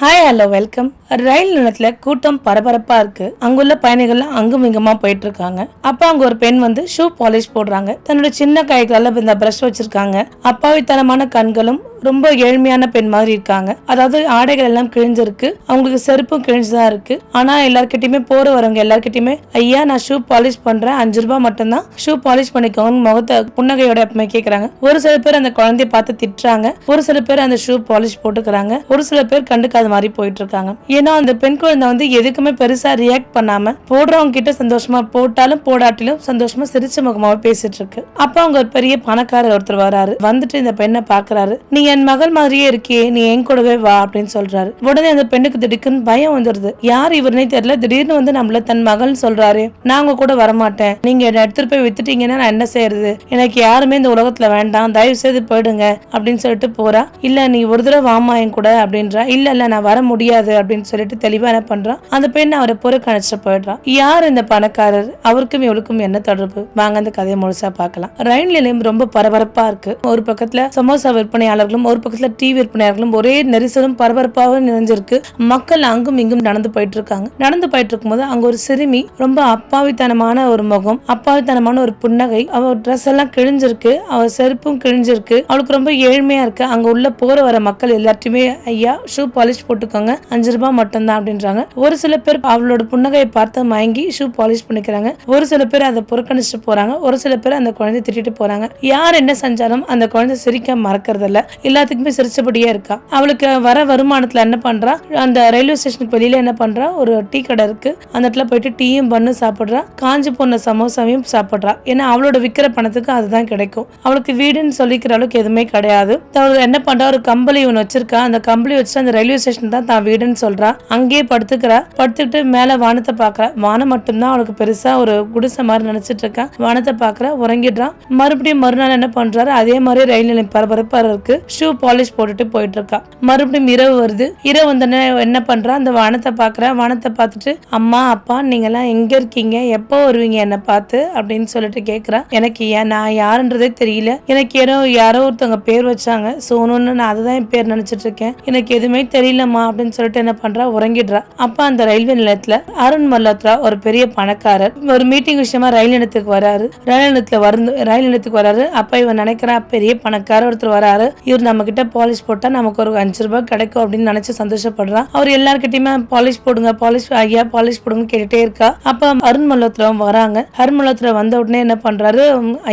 Hi hello welcome ரயில் நிலையத்துல கூட்டம் பரபரப்பா இருக்கு. அங்குள்ள பயணிகள்லாம் அங்கும் இங்குமா போயிட்டு இருக்காங்க அப்ப அங்க ஒரு பெண் வந்து ஷூ பாலிஷ் போடுறாங்க. தன்னோட சின்ன கைகளால இந்த பிரஷ் வச்சிருக்காங்க. அப்பாவித்தனமான கண்களும் ரொம்ப ஏழ்மையான பெண் மாதிரி இருக்காங்க. அதாவது ஆடைகள் எல்லாம் கிழிஞ்சிருக்கு. அவங்களுக்கு செருப்பும் கிழிஞ்சுதான் இருக்கு. ஆனா எல்லார்கிட்டயுமே போற வரவங்க எல்லார்கிட்டயுமே ஐயா நான் ஷூ பாலிஷ் பண்றேன். அஞ்சு ரூபாய் மட்டும்தான். ஷூ பாலிஷ் பண்ணிக்கோங்க முகத்தை புன்னகையோட எப்பவுமே கேக்குறாங்க. ஒரு சில பேர் அந்த குழந்தைய பார்த்து திட்டுறாங்க. ஒரு சில பேர் அந்த ஷூ பாலிஷ் போட்டுக்கிறாங்க. ஒரு சில பேர் கண்டுக்காத மாதிரி போயிட்டு இருக்காங்க ஏன்னா அந்த பெண் குழந்தை வந்து எதுக்குமே பெருசா ரியாக்ட் பண்ணாம போடுறவங்க கிட்ட சந்தோஷமா போட்டாலும் போடாட்டிலும் சந்தோஷமா சிரிச்ச முகமாவே பேசிட்டு இருக்கு அப்ப அவங்க ஒரு பெரிய பணக்காரர் ஒருத்தர் வராரு. வந்துட்டு இந்த பெண்ணை பாக்குறாரு. நீ என் மகள் மாதிரியே இருக்கியே. நீ என் கூடவே வா அப்படின்னு சொல்றாரு. உடனே அந்த பெண்ணுக்கு திடுக்குன்னு பயம் வந்துருது. யார் இவருனே தெரியல. திடீர்னு வந்து நம்மள தன் மகள் சொல்றாரு. நான் உங்க கூட வரமாட்டேன். நீங்க என்ன எடுத்துட்டு போய் வித்துட்டீங்கன்னா நான் என்ன செய்யறது? எனக்கு யாருமே இந்த உலகத்துல வேண்டாம். தயவு செய்து போயிடுங்க. அப்படின்னு சொல்லிட்டு போறா. இல்ல நீ ஒரு தடவை வாமா என் கூட அப்படின்றா. இல்ல இல்ல நான் வர முடியாது அப்படின்னு சொல்லிட்டு தெளிவாக என்ன பண்ணுறான் அந்த பெண் அவரை புறக்கணிச்சு போயிடுறான். யார் இந்த பணக்காரர்? அவருக்கும் இவளுக்கும் என்ன தொடர்பு? வாங்க அந்த கதையை முழுசா பார்க்கலாம். ரயில் நிலையம் ரொம்ப பரபரப்பா இருக்கு. ஒரு பக்கத்துல சமோசா விற்பனையாளர்களும் ஒரு பக்கத்துல டீ விற்பனையாளர்களும் ஒரே நெரிசலும் பரபரப்பாகவும் நிறைஞ்சிருக்கு. மக்கள் அங்கும் இங்கும் நடந்து போயிட்டு இருக்காங்க நடந்து போயிட்டு இருக்கும்போது அங்க ஒரு சிறுமி ரொம்ப அப்பாவித்தனமான ஒரு முகம் அப்பாவித்தனமான ஒரு புன்னகை. அவ ட்ரெஸ் எல்லாம் கிழிஞ்சிருக்கு. அவ செருப்பும் கிழிஞ்சிருக்கு. அவளுக்கு ரொம்ப ஏழ்மையா இருக்கு. அங்க உள்ள போற வர மக்கள் எல்லாத்தையுமே ஐயா ஷூ பாலிஷ் போட்டுக்கோங்க. அஞ்சு ரூபாய் மட்டும்தான் அப்படின்றாங்க. ஒரு சில பேர் அவளோட புன்னகையை பார்த்து மயங்கி ஷூ பாலிஷ் பண்ணிக்கிறாங்க. ஒரு சில பேர் அதை புறக்கணிச்சுட்டு போறாங்க. ஒரு சில பேர் அந்த குழந்தைய திட்டிட்டு போறாங்க. யார் என்ன செஞ்சாலும் அந்த குழந்தை சிரிக்க மறக்கிறது இல்ல எல்லாத்துக்குமே சிரிச்சபடியே இருக்கா. அவளுக்கு வர வருமானத்துல என்ன பண்றா? அந்த ரயில்வே ஸ்டேஷனுக்கு வெளியில என்ன பண்றா? ஒரு டீ கடை இருக்கு. அந்த இடத்துல போயிட்டு டீயும் பண்ணு சாப்பிடுறா. காஞ்சி போன சமோசாவையும் சாப்பிடுறா. ஏன்னா அவளோட விக்கிற பணத்துக்கு அதுதான் கிடைக்கும். அவளுக்கு வீடுன்னு சொல்லிக்கிற அளவுக்கு எதுவுமே கிடையாது. அவள் என்ன பண்றா? ஒரு கம்பளி ஒன்று வச்சிருக்கா. அந்த கம்பளி வச்சு அந்த ரயில்வே ஸ்டேஷன் தான் தான் வீடுன்னு சொல்றா. அங்கேயே படுத்துக்கிறா. படுத்துக்கிட்டு மேல வானத்தை பாக்குறா வானம் மட்டும்தான் அவளுக்கு பெருசா ஒரு குடிசை மாதிரி நினைச்சிட்டு இருக்கா. வானத்தை பாக்குறா உறங்கிடுறான் மறுபடியும் மறுநாள் என்ன பண்றாரு? அதே மாதிரி ரயில் நிலையம் பரபரப்பா இருக்கு. ஷூ பாலிஷ் போட்டுட்டு போயிட்டு இருக்கா. மறுபடியும் இரவு வருது. இரவு வந்தோடனே என்ன பண்றா? அந்த வானத்தை பாக்குறா வானத்தை பார்த்துட்டு அம்மா அப்பா நீங்க எல்லாம் எங்க இருக்கீங்க? எப்போ வருவீங்க என்ன பார்த்து? அப்படின்னு சொல்லிட்டு கேக்குறா. எனக்கு ஏன் நான் யாருன்றதே தெரியல. எனக்கு ஏதோ யாரோ ஒருத்தவங்க பேர் வச்சாங்க. சோனுன்னு நான் அதுதான் என் பேர் நினைச்சிட்டு இருக்கேன். எனக்கு எதுவுமே தெரியல. இல்லைம்மா அப்படின்னு சொல்லிட்டு என்ன பண்றா? உறங்கிடுறா. அப்ப அந்த ரயில்வே நிலையத்துல அருண் மல்ஹோத்ரா ஒரு பெரிய பணக்காரர். ஒரு மீட்டிங் விஷயமா ரயில் நிலையத்துக்கு வராரு. ரயில் நிலையத்துல வந்து ரயில் நிலையத்துக்கு வராரு. அப்ப இவன் நினைக்கிறா பெரிய பணக்காரர் ஒருத்தர் வராரு. இவர் நம்ம கிட்ட பாலிஷ் போட்டா நமக்கு ஒரு அஞ்சு ரூபாய் கிடைக்கும் அப்படின்னு நினைச்சு சந்தோஷப்படுறான் அவர் எல்லார்கிட்டயுமே பாலிஷ் போடுங்க பாலிஷ் ஐயா பாலிஷ் போடுங்க கேட்டுட்டே இருக்கா. அப்ப அருண் மல்ஹோத்ராவும் வராங்க. அருண் மல்ஹோத்ரா வந்த உடனே என்ன பண்றாரு?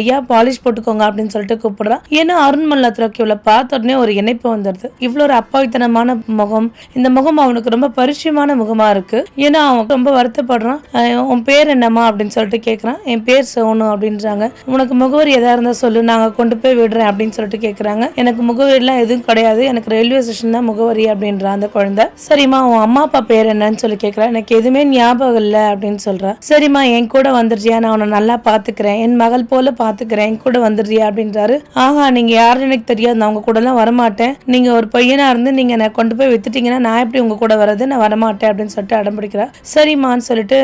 ஐயா பாலிஷ் போட்டுக்கோங்க அப்படின்னு சொல்லிட்டு கூப்பிடுறான் ஏன்னா அருண் மல்ஹோத்ராக்கு இவ்வளவு பார்த்த உடனே ஒரு இணைப்பு வந்துடுது இவ்வளவு ஒரு அப்பாவித்தனமான முகம் இந்த முகம் அவனுக்கு ரொம்ப பரிச்சயமான முகமா இருக்கு. ஏன்னா அவன் ரொம்ப வருத்தப்படுறான். உன் பேர் என்னம்மா? அப்படின்னு சொல்லிட்டு கேட்குறான் என் பேர் சோனு அப்படின்றாங்க. உனக்கு முகவரி எதா இருந்தா சொல்லு. நாங்க கொண்டு போய் விடுறேன் அப்படின்னு சொல்லிட்டு கேக்குறாங்க. எனக்கு முகவரி எல்லாம் எதுவும் கிடையாது. எனக்கு ரயில்வே ஸ்டேஷன் தான் முகவரி அப்படின்றா அந்த குழந்தை. சரிம்மா உன் அம்மா அப்பா பேர் என்னன்னு சொல்லி கேக்குறா. எனக்கு எதுவுமே ஞாபகம் இல்லை அப்படின்னு சொல்றான் சரிம்மா என் கூட வந்துடுறியா நான் உன்னை நல்லா பாத்துக்கிறேன். என் மகள் போல பாத்துக்கிறேன். என் கூட வந்துடுறியா அப்படின்றாரு. ஆஹா நீங்க யாருன்னு எனக்கு தெரியாது. நான் உங்க கூட எல்லாம் வரமாட்டேன். நீங்க ஒரு பையனா இருந்து நீங்க என்னை கொண்டு போய் எடுத்துட்டீங்கன்னா நான் எப்படி உங்க கூட வர்றது? நான் வரமாட்டேன் அப்படின்னு சொல்லிட்டு அடம் பிடிக்கிறார் சரிம்மான்னு சொல்லிட்டு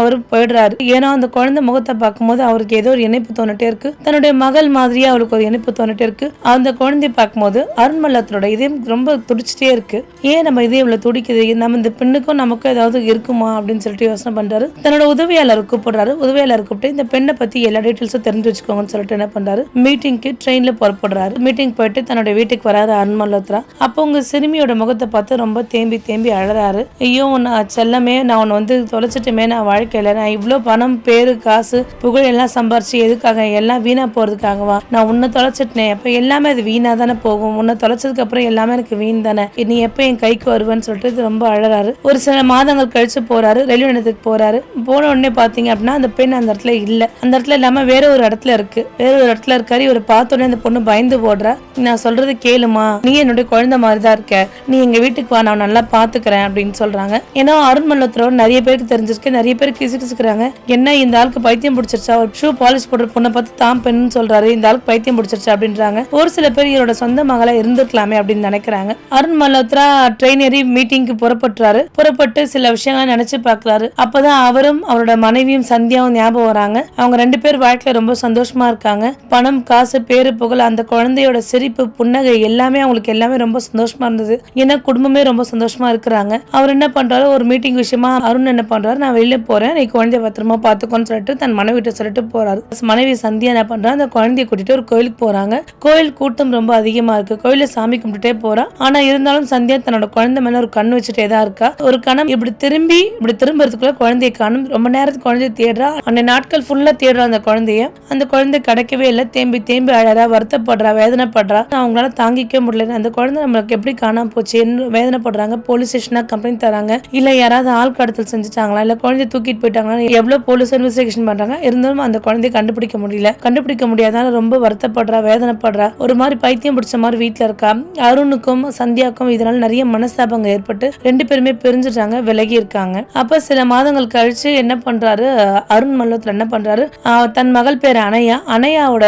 அவர் போயிடுறாரு. ஏன்னா அந்த குழந்தை முகத்தை பார்க்கும்போது அவருக்கு ஏதோ ஒரு இணைப்பு தோணிட்டே இருக்கு. தன்னுடைய மகள் மாதிரியே அவருக்கு ஒரு இணைப்பு தோணிட்டே இருக்கு. அந்த குழந்தைய பார்க்கும்போது அருண்மல்லத்தோட இதயம் ரொம்ப துடிச்சிட்டே இருக்கு. ஏன் நம்ம இதயம் இவ்வளவு துடிக்குது? நம்ம இந்த பெண்ணுக்கும் நமக்கும் ஏதாவது இருக்குமா? அப்படின்னு சொல்லிட்டு யோசனை பண்றாரு. தன்னோட உதவியாளர் கூப்பிடுறாரு. உதவியாளர் கூப்பிட்டு இந்த பெண்ணை பத்தி எல்லா டீட்டெயில்ஸும் தெரிஞ்சு வச்சுக்கோங்கன்னு சொல்லிட்டு என்ன பண்றாரு? மீட்டிங்க்கு ட்ரெயின்ல புறப்படுறாரு. மீட்டிங் போயிட்டு தன்னோட வீட்டுக்கு வராரு அருண்மல்லத்ரா அப்போ உங்க சிறுமியோட முகத்தை பார்த்து ரொம்ப தேம்பி தேம்பி அழறாரு. ஐயோ நான் செல்லமே நான் உன்னை வந்து தொலைச்சிட்டுமே நான் வாழ்க்கையில நான் இவ்வளோ பணம் பேரு காசு புகழ் எல்லாம் சம்பாரிச்சு எதுக்காக எல்லாம் வீணா போறதுக்காகவா? நான் உன்னை தொலைச்சிட்டேன் அப்ப எல்லாமே அது வீணா தானே போகும்? உன்னை தொலைச்சதுக்கு அப்புறம் எல்லாமே எனக்கு வீண் தானே? நீ எப்போ என் கைக்கு வருவேன்னு சொல்லிட்டு ரொம்ப அழறாரு. ஒரு சில மாதங்கள் கழிச்சு போறாரு ரயில்வே நிலையத்துக்கு போறாரு. போன உடனே பாத்தீங்க அப்படின்னா அந்த பெண் அந்த இடத்துல இல்ல. அந்த இடத்துல இல்லாம வேற ஒரு இடத்துல இருக்கு. வேற ஒரு இடத்துல இருக்காரு. இவர் பார்த்த உடனே அந்த பொண்ணு பயந்து போடுறா நான் சொல்றது கேளுமா? நீ என்னுடைய குழந்தை மாதிரி தான் இருக்க. நீ எங்க வீட்டுக்கு வா நான் நல்லா பாத்துக்கிறேன் அப்படின்னு சொல்றாங்க. ஏன்னா அருண் மல்லோத்ரோ நிறைய பேருக்கு தெரிஞ்சிருக்கு நிறைய பேருக்கு கிசுக்கிசுக்கிறாங்க என்ன இந்த ஆளுக்கு பைத்தியம் பிடிச்சிருச்சா? ஒரு ஷூ பாலிஷ் போடுற பொண்ணை பார்த்து தான் பெண்ணு சொல்றாரு இந்த ஆளுக்கு பைத்தியம் பிடிச்சிருச்சா? அப்படின்றாங்க. ஒரு சில பேர் இவரோட சொந்த மகளா இருந்திருக்கலாமே அப்படின்னு நினைக்கிறாங்க. அருண் மல்லோத்ரா ட்ரெயின் ஏறி மீட்டிங்க்கு புறப்பட்டுறாரு. புறப்பட்டு சில விஷயங்களை நினைச்சு பாக்குறாரு அப்பதான் அவரும் அவரோட மனைவியும் சந்தியாவும் ஞாபகம் வராங்க. அவங்க ரெண்டு பேர் வாழ்க்கையில ரொம்ப சந்தோஷமா இருக்காங்க. பணம் காசு பேரு புகழ் அந்த குழந்தையோட சிரிப்பு புன்னகை எல்லாமே அவங்களுக்கு எல்லாமே ரொம்ப சந்தோஷமா இருந்தது. ஏன்னா குடும்பமே ரொம்ப சந்தோஷமா இருக்கிறாங்க. அவர் என்ன பண்றாரு? ஒரு மீட்டிங் விஷயமா அருண் என்ன பண்றாரு? நான் வெளியில போறேன். நீ குழந்தைய பத்திரமா பாத்துக்கோன்னு சொல்லிட்டு தன் மனைவிட்ட சொல்லிட்டு போறாரு. மனைவி சந்தியா என்ன பண்றா? அந்த குழந்தைய கூட்டிட்டு ஒரு கோயிலுக்கு போறாங்க. கோயில் கூட்டம் ரொம்ப அதிகமா இருக்கு. கோயில சாமி கும்பிட்டுட்டே போறா. ஆனா இருந்தாலும் சந்தியா தன்னோட குழந்தை மேல ஒரு கண் வச்சுட்டே தான் இருக்கா. ஒரு கணம் இப்படி திரும்பி இப்படி திரும்புறதுக்குள்ள குழந்தைய காணும். ரொம்ப நேரத்துக்கு குழந்தைய தேடுறா. அந்த நாட்கள் ஃபுல்லா தேடுறா அந்த குழந்தைய. அந்த குழந்தை கிடைக்கவே இல்லை. தேம்பி தேம்பி அழறா வருத்தப்படுறா வேதனைப்படுறா. அவங்களால தாங்கிக்க முடியல அந்த குழந்தை நம்மளுக்கு எப்படி காணாம போச்சு? வேதனைப்படுறாங்க போலீஸ் ஸ்டேஷனாக கம்ப்ளைண்ட் தராங்க. இல்லை யாராவது ஆள் கடத்தல் செஞ்சுட்டாங்களா இல்லை குழந்தைய தூக்கிட்டு போயிட்டாங்களா எவ்வளோ போலீஸ் இன்வெஸ்டிகேஷன் பண்ணுறாங்க இருந்தாலும் அந்த குழந்தைய கண்டுபிடிக்க முடியல. கண்டுபிடிக்க முடியாதனால ரொம்ப வருத்தப்படுறா வேதனைப்படுறா. ஒரு மாதிரி பைத்தியம் பிடிச்ச மாதிரி வீட்டில் இருக்கா. அருணுக்கும் சந்தியாக்கும் இதனால் நிறைய மனஸ்தாபங்கள் ஏற்பட்டு ரெண்டு பேருமே பிரிஞ்சுட்டாங்க விலகி இருக்காங்க. அப்போ சில மாதங்கள் கழிச்சு என்ன பண்ணுறாரு அருண் மல்லத்தில் என்ன பண்ணுறாரு தன் மகள் பேர் அனையா அனையாவோட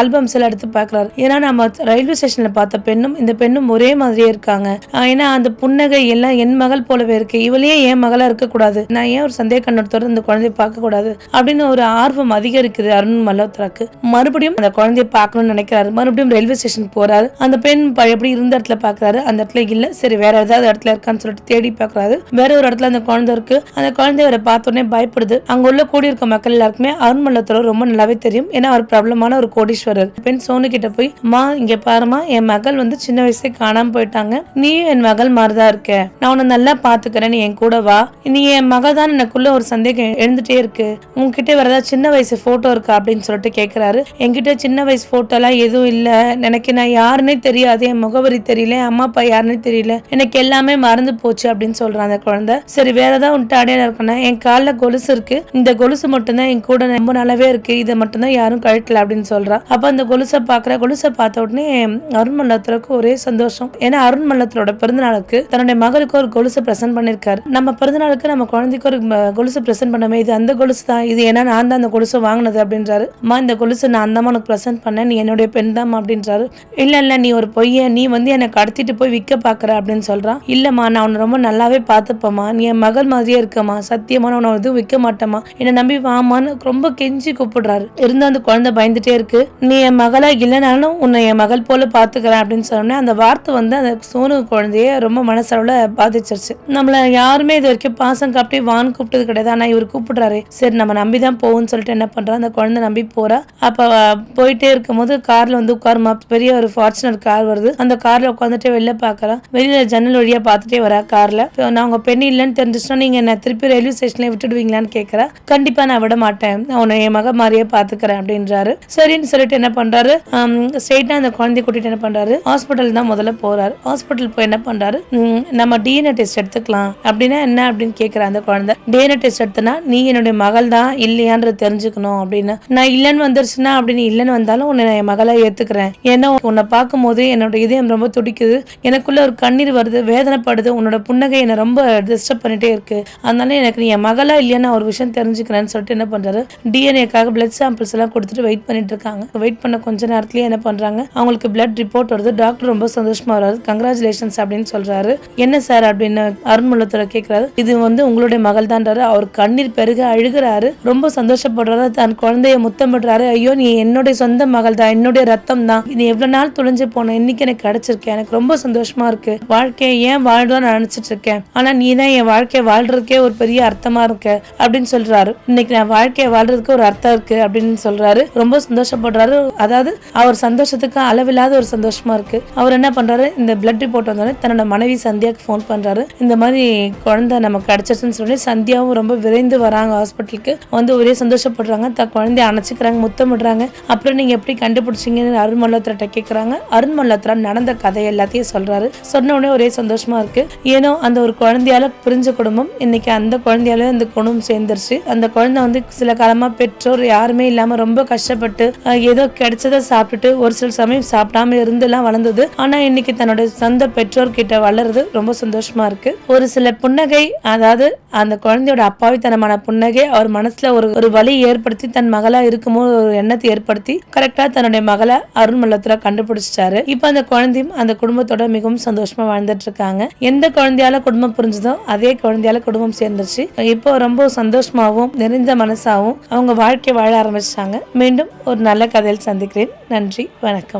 ஆல்பம்ஸ் எல்லாம் எடுத்து பார்க்குறாரு. ஏன்னா நம்ம ரயில்வே ஸ்டேஷனில் பார்த்த பெண்ணும் இந்த பெண்ணும் ஒரே மாதிரியே இருக்காங்க. ஏன்னா அந்த புன்னகை எல்லாம் என் மகள் போலவே இருக்கு. இவளையே என் மகளா இருக்கக்கூடாது. நான் ஏன் ஒரு சந்தேக கண்ணோட்டத்தோட இந்த குழந்தைய பார்க்க கூடாது அப்படின்னு ஒரு ஆர்வம் அதிகரிக்குது அருண் மல்ஹோத்ராக்கு. மறுபடியும் அந்த குழந்தைய பார்க்கணும்னு நினைக்கிறாரு. மறுபடியும் ரயில்வே ஸ்டேஷன் போறாரு. அந்த பெண் எப்படி இருந்த இடத்துல பாக்குறாரு அந்த இடத்துல இல்ல. சரி வேற ஏதாவது இடத்துல இருக்கான்னு சொல்லிட்டு தேடி பாக்குறாரு வேற ஒரு இடத்துல அந்த குழந்தை இருக்கு. அந்த குழந்தைய அவரை பார்த்த பயப்படுது. அங்க உள்ள கூடி இருக்க மக்கள் எல்லாருக்குமே அருண் மல்லத்தோட ரொம்ப நல்லாவே தெரியும். ஏன்னா அவர் பிரபலமான ஒரு கோடீஸ்வரர். பெண் சோனு கிட்ட போய் அம்மா இங்க பாருமா என் மகள் வந்து சின்ன வயசே காணாம போயிட்டாங்க. நீ என் மகள் மாதிரிதான் இருக்க? நான் உன்னை நல்லா பாத்துக்கிறேன் நீ என் கூட வா. நீ என் மகள் தான் எனக்குள்ள ஒரு சந்தேகம் எழுந்துட்டே இருக்கு. உங்ககிட்ட வேற ஏதாவது சின்ன வயசு போட்டோ இருக்கா அப்படின்னு சொல்லிட்டு கேக்குறாரு. என்கிட்ட சின்ன வயசு போட்டோ எல்லாம் எதுவும் இல்ல. எனக்கு நான் யாருன்னே தெரியாது. என் முகவரி தெரியல. அம்மா அப்பா யாருன்னே தெரியல. எனக்கு எல்லாமே மறந்து போச்சு அப்படின்னு சொல்றான் அந்த குழந்தை. சரி வேற ஏதாவது உன்ட்டு அடையாளம் இருக்குன்னா என் காலில் கொலுசு இருக்கு. இந்த கொலுசு மட்டும்தான் என் கூட ரொம்ப நல்லாவே இருக்கு. இதை மட்டும்தான் யாரும் கழட்டல அப்படின்னு சொல்றா. அப்ப அந்த கொலுசை பாக்குற கொலுசை பார்த்த உடனே அருண் மல்லத்திற்கு ஒரே சந்தோஷம். ஏன்னா அருண் மல்லத்தரோட பிறந்தநாளுக்கு தன்னுடைய மகளுக்கு ஒரு கொலுசு பிரசன்ட் பண்ணிருக்காரு. நம்ம பிறந்தநாளுக்கு நம்ம குழந்தைக்கு ஒரு கொலுசு பிரசன்ட் பண்ணமே இது அந்த கொலுசு தான் இது ஏன்னா நான் தான் அந்த கொலுசை வாங்கினது அப்படின்றாரு. அம்மா இந்த கொலுசு நான் தான் உனக்கு பிரசன்ட் பண்ணேன் நீ என்னுடைய பெண் தான் அப்படின்றாரு. இல்ல இல்ல நீ ஒரு பொய்ய நீ வந்து என்னை கடத்திட்டு போய் விற்க பாக்குற அப்படின்னு சொல்றான். இல்லம்மா நான் உன்னை ரொம்ப நல்லாவே பார்த்துப்பேம்மா. நீ என் மகள் மாதிரியே இருக்கம்மா. சத்தியமா நான் உன்னை எதுவும் விற்க மாட்டேம்மா. என்னை நம்பி வாமான்னு ரொம்ப கெஞ்சி கூப்பிடுறாரு. இருந்த அந்த குழந்தை பயந்துட்டே இருக்கு. நீ என் மகளா இல்லைனாலும் உன்னை என் மகள் போல பாத்துக்கிறேன் அப்படின்னு சொன்னேன் அந்த வார்த்தை வந்து அந்த சோனு குழந்தைய ரொம்ப மனசளவுல பாதிச்சிருச்சு. நம்மள யாருமே இது வரைக்கும் பாசம் காப்பி வான் கூப்பிட்டது கிடையாது. ஆனா இவர் கூப்பிடுறாரு. சரி நம்ம நம்பி தான் போகும்னு சொல்லிட்டு என்ன பண்றா? அந்த குழந்தை நம்பி போறா. அப்ப போயிட்டே இருக்கும்போது கார்ல வந்து உட்காருமா? பெரிய ஒரு ஃபார்ச்சுனர் கார் வருது. அந்த கார்ல உட்காந்துட்டு வெளில பாக்குறா. வெளியில ஜன்னல் வழியா பார்த்துட்டே வரா கார்ல நான் உங்க பெண் இல்லைன்னு தெரிஞ்சிச்சுன்னா நீங்க என்ன திருப்பி ரயில்வே ஸ்டேஷன்ல விட்டுடுவீங்களான்னு கேக்குறா. கண்டிப்பா நான் விட மாட்டேன். உன்னை என் மக மாதிரியே பாத்துக்கிறேன் அப்படின்றாரு. சரின்னு சொல்லிட்டு என்ன பண்றாரு? ஸ்ட்ரெயிட்டா அந்த குழந்தைய கூட்டிட்டு என்ன பண்றாரு? ஹாஸ்பிட்டல் தான் முதல்ல போறாரு. ஹாஸ்பிட்டல் போய் என்ன பண்றாரு? பண்ணுறாரு நம்ம டிஎன்ஏ டெஸ்ட் எடுத்துக்கலாம். அப்படின்னா என்ன அப்படின்னு கேக்குற அந்த குழந்தை? டிஎன்ஏ டெஸ்ட் எடுத்தனா நீ என்னுடைய மகள் தான் இல்லையான்றது தெரிஞ்சுக்கணும் அப்படின்னு. நான் இல்லைன்னு வந்துருச்சுன்னா அப்படின்னு இல்லைன்னு வந்தாலும் உன்னை என் மகளாக ஏத்துக்கிறேன். ஏன்னா உன்னை பார்க்கும்போது என்னோட இதயம் ரொம்ப துடிக்குது. எனக்குள்ள ஒரு கண்ணீர் வருது வேதனைப்படுது. உன்னோட புன்னகை என்னை ரொம்ப டிஸ்டர்ப் பண்ணிட்டே இருக்கு. அதனால எனக்கு நீ என் மகளா இல்லையா ஒரு விஷயம் தெரிஞ்சுக்கிறேன்னு சொல்லிட்டு என்ன பண்றாரு? டிஎன்ஏக்காக பிளட் சாம்பிள்ஸ் எல்லாம் கொடுத்துட்டு வெயிட் பண்ணிட்டு இருக்காங்க. வெயிட் பண்ண கொஞ்ச நேரத்துலயே என்ன பண்றாங்க? அவங்களுக்கு பிளட் ரிப்போர்ட் வருது. டாக்டர் ரொம்ப சந்தோஷமா வராது கங்க்ராச்சுலேஷன்ஸ் அப்படின்னு சொல்றாரு. என்ன சார்? அப்படின்னு அருண்முள்ளத்துறை கேட்கிறாரு இது வந்து உங்களுடைய மகள் தான்றாரு. அவர் கண்ணீர் பெருக அழுகிறாரு. ரொம்ப சந்தோஷப்படுறாரு. தன் குழந்தைய முத்தம் முத்தமிடுறாரு ஐயோ நீ என்னுடைய சொந்த மகள் தான். என்னுடைய ரத்தம் தான். இது எவ்வளவு நாள் துளைஞ்சு போன இன்னைக்கு எனக்கு கிடைச்சிருக்கேன் எனக்கு ரொம்ப சந்தோஷமா இருக்கு. வாழ்க்கையை ஏன் வாழ்றோம் நினைச்சிட்டு இருக்கேன். ஆனா நீ தான் என் வாழ்க்கையை வாழ்றதுக்கே ஒரு பெரிய அர்த்தமா இருக்க. அப்படின்னு சொல்றாரு. இன்னைக்கு நான் வாழ்க்கையை வாழ்றதுக்கு ஒரு அர்த்தம் இருக்கு. அப்படின்னு சொல்றாரு. ரொம்ப சந்தோஷப்படுறாரு. அதாவது அவர் சந்தோஷத்துக்கு அளவில்லாத ஒரு சந்தோஷமா இருக்கு. அவர் என்ன பண்றாரு? இந்த பிளட் ரிப்போர்ட் வந்தோடனே தன்னோட மனைவி சந்தியாக்கு ஃபோன் பண்ணுறாரு இந்த மாதிரி குழந்தை நமக்கு கிடைச்சிருச்சுன்னு சொல்லி சந்தியாவும் ரொம்ப விரைந்து வராங்க ஹாஸ்பிட்டலுக்கு வந்து ஒரே சந்தோஷப்படுறாங்க. த குழந்தைய அணைச்சிக்கிறாங்க முத்தமிடுறாங்க. அப்புறம் நீங்கள் எப்படி கண்டுபிடிச்சீங்கன்னு அருண் மல்லோத்திரட்ட கேட்குறாங்க அருண் மல்லோத்ரா நடந்த கதை எல்லாத்தையும் சொல்றாரு. சொன்ன உடனே ஒரே சந்தோஷமா இருக்கு. ஏனோ அந்த ஒரு குழந்தையால பிரிஞ்ச குடும்பம் இன்னைக்கு அந்த குழந்தையால இந்த குடும்பம் சேர்ந்துருச்சு. அந்த குழந்தை வந்து சில காலமாக பெற்றோர் யாருமே இல்லாமல் ரொம்ப கஷ்டப்பட்டு ஏதோ கிடைச்சதை சாப்பிட்டுட்டு ஒரு சில சமயம் சாப்பிடாம இருந்தெல்லாம் வளர்ந்தது. ஆனால் இன்னைக்கு தன்னோட சொந்த பெற்றோர் கிட்ட வளருது. ரொம்ப சந்தோஷமா இருக்கு. ஒரு சில புன்னகை அதாவது அந்த குழந்தையோட அப்பாவித்தனமான புன்னகை அவர் மனசுல ஒரு ஒரு வலி ஏற்படுத்தி தன் மகளா இருக்குமோ ஒரு எண்ணத்தை ஏற்படுத்தி கரெக்டா தன்னுடைய மகளை அருண்மல்லத்துல கண்டுபிடிச்சிட்டாரு. இப்போ அந்த குழந்தையும் அந்த குடும்பத்தோட மிகவும் சந்தோஷமா வாழ்ந்துட்டு இருக்காங்க. எந்த குழந்தையால குடும்பம் புரிஞ்சுதோ அதே குழந்தையால குடும்பம் சேர்ந்துருச்சு. இப்போ ரொம்ப சந்தோஷமாகவும் நிறைந்த மனசாகவும் அவங்க வாழ்க்கை வாழ ஆரம்பிச்சிட்டாங்க. மீண்டும் ஒரு நல்ல கதையில் சந்திக்கிறேன். நன்றி வணக்கம்.